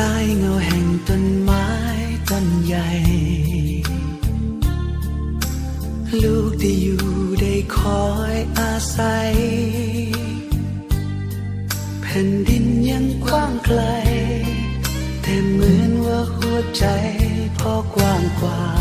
ใต้เงาแห่งต้นไม้ต้นใหญ่ ลูกได้อยู่ได้คอยอาศัย แผ่นดินยังกว้างไกล แต่เหมือนว่าหัวใจพอกว้างกว่า